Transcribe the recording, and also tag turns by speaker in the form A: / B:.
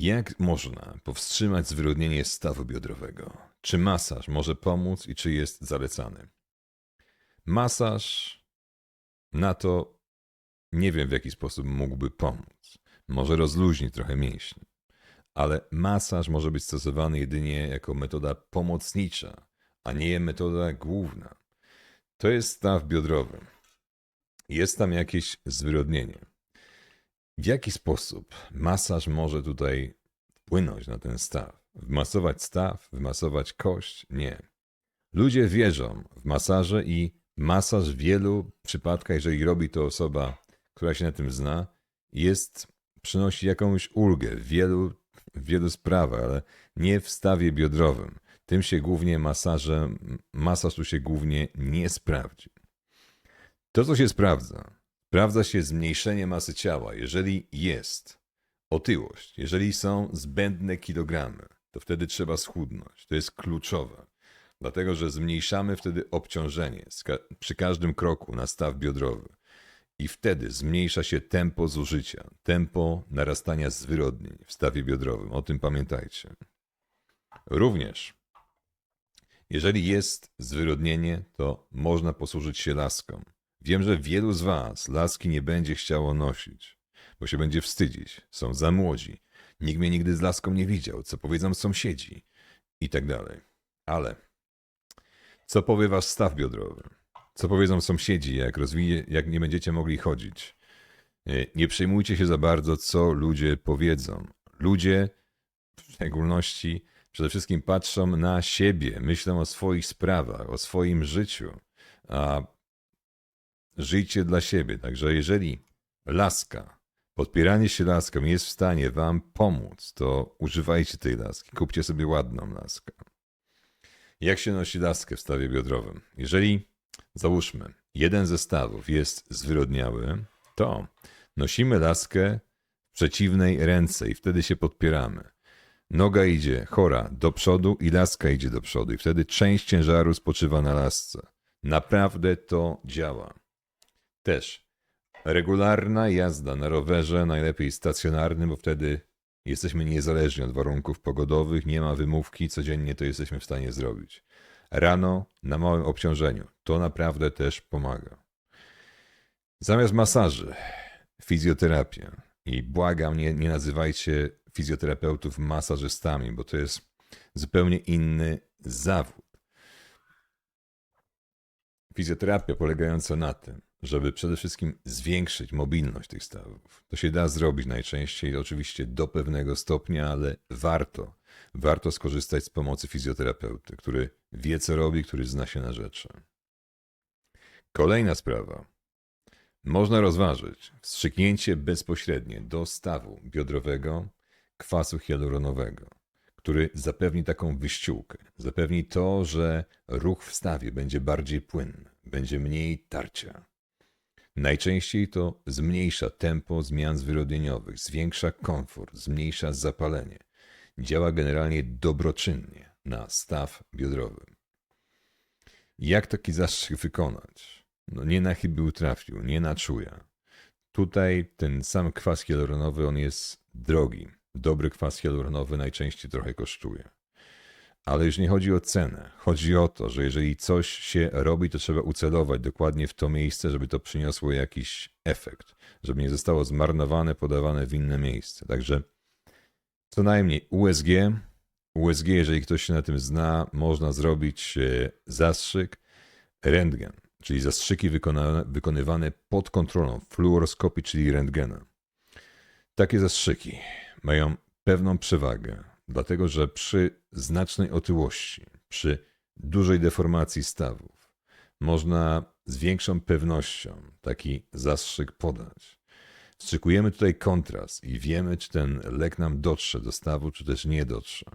A: Jak można powstrzymać zwyrodnienie stawu biodrowego? Czy masaż może pomóc i czy jest zalecany? Masaż na to nie wiem w jaki sposób mógłby pomóc. Może rozluźnić trochę mięśnie, ale masaż może być stosowany jedynie jako metoda pomocnicza, a nie metoda główna. To jest staw biodrowy. Jest tam jakieś zwyrodnienie. W jaki sposób masaż może tutaj wpłynąć na ten staw? Wmasować staw, wymasować kość? Nie. Ludzie wierzą w masaże i masaż w wielu przypadkach, jeżeli robi to osoba, która się na tym zna, jest, przynosi jakąś ulgę w wielu, w wielu sprawach, ale nie w stawie biodrowym. Tym się głównie masaże, masaż tu się głównie nie sprawdzi. To, co się sprawdza, sprawdza się zmniejszenie masy ciała. Jeżeli jest otyłość, jeżeli są zbędne kilogramy, to wtedy trzeba schudnąć. To jest kluczowe. Dlatego, że zmniejszamy wtedy obciążenie przy każdym kroku na staw biodrowy. I wtedy zmniejsza się tempo zużycia, tempo narastania zwyrodnień w stawie biodrowym. O tym pamiętajcie. Również, jeżeli jest zwyrodnienie, to można posłużyć się laską. Wiem, że wielu z Was laski nie będzie chciało nosić, bo się będzie wstydzić. Są za młodzi. Nikt mnie nigdy z laską nie widział. Co powiedzą sąsiedzi? I tak dalej. Ale co powie Wasz staw biodrowy? Co powiedzą sąsiedzi, jak, jak nie będziecie mogli chodzić? Nie- Nie przejmujcie się za bardzo, co ludzie powiedzą. Ludzie, w szczególności, przede wszystkim patrzą na siebie, myślą o swoich sprawach, o swoim życiu. A żyjcie dla siebie. Także jeżeli laska, podpieranie się laską jest w stanie wam pomóc, to używajcie tej laski. Kupcie sobie ładną laskę. Jak się nosi laskę w stawie biodrowym? Jeżeli, załóżmy, jeden ze stawów jest zwyrodniały, to nosimy laskę w przeciwnej ręce i wtedy się podpieramy. Noga idzie chora do przodu i laska idzie do przodu, i wtedy część ciężaru spoczywa na lasce. Naprawdę to działa. Też regularna jazda na rowerze, najlepiej stacjonarnym, bo wtedy jesteśmy niezależni od warunków pogodowych, nie ma wymówki, codziennie to jesteśmy w stanie zrobić. Rano na małym obciążeniu. To naprawdę też pomaga. Zamiast masaży, fizjoterapia. I błagam, nie, nie nazywajcie fizjoterapeutów masażystami, bo to jest zupełnie inny zawód. Fizjoterapia polegająca na tym, żeby przede wszystkim zwiększyć mobilność tych stawów. To się da zrobić najczęściej, oczywiście do pewnego stopnia, ale warto. Warto skorzystać z pomocy fizjoterapeuty, który wie, co robi, który zna się na rzeczy. Kolejna sprawa. Można rozważyć wstrzyknięcie bezpośrednie do stawu biodrowego kwasu hialuronowego, który zapewni taką wyściółkę. Zapewni to, że ruch w stawie będzie bardziej płynny, będzie mniej tarcia. Najczęściej to zmniejsza tempo zmian zwyrodnieniowych, zwiększa komfort, zmniejsza zapalenie. Działa generalnie dobroczynnie na staw biodrowy. Jak taki zastrzyk wykonać? No nie na chybił trafił, nie na czuja. Tutaj ten sam kwas hialuronowy, on jest drogi. Dobry kwas hialuronowy najczęściej trochę kosztuje. Ale już nie chodzi o cenę. Chodzi o to, że jeżeli coś się robi, to trzeba ucelować dokładnie w to miejsce, żeby to przyniosło jakiś efekt. Żeby nie zostało zmarnowane, podawane w inne miejsce. Także co najmniej USG. USG, jeżeli ktoś się na tym zna, można zrobić e, zastrzyk, rentgen, czyli zastrzyki wykonywane pod kontrolą fluoroskopii, czyli rentgena. Takie zastrzyki mają pewną przewagę, dlatego że przy znacznej otyłości, przy dużej deformacji stawów, można z większą pewnością taki zastrzyk podać. Wstrzykujemy tutaj kontrast i wiemy, czy ten lek nam dotrze do stawu, czy też nie dotrze.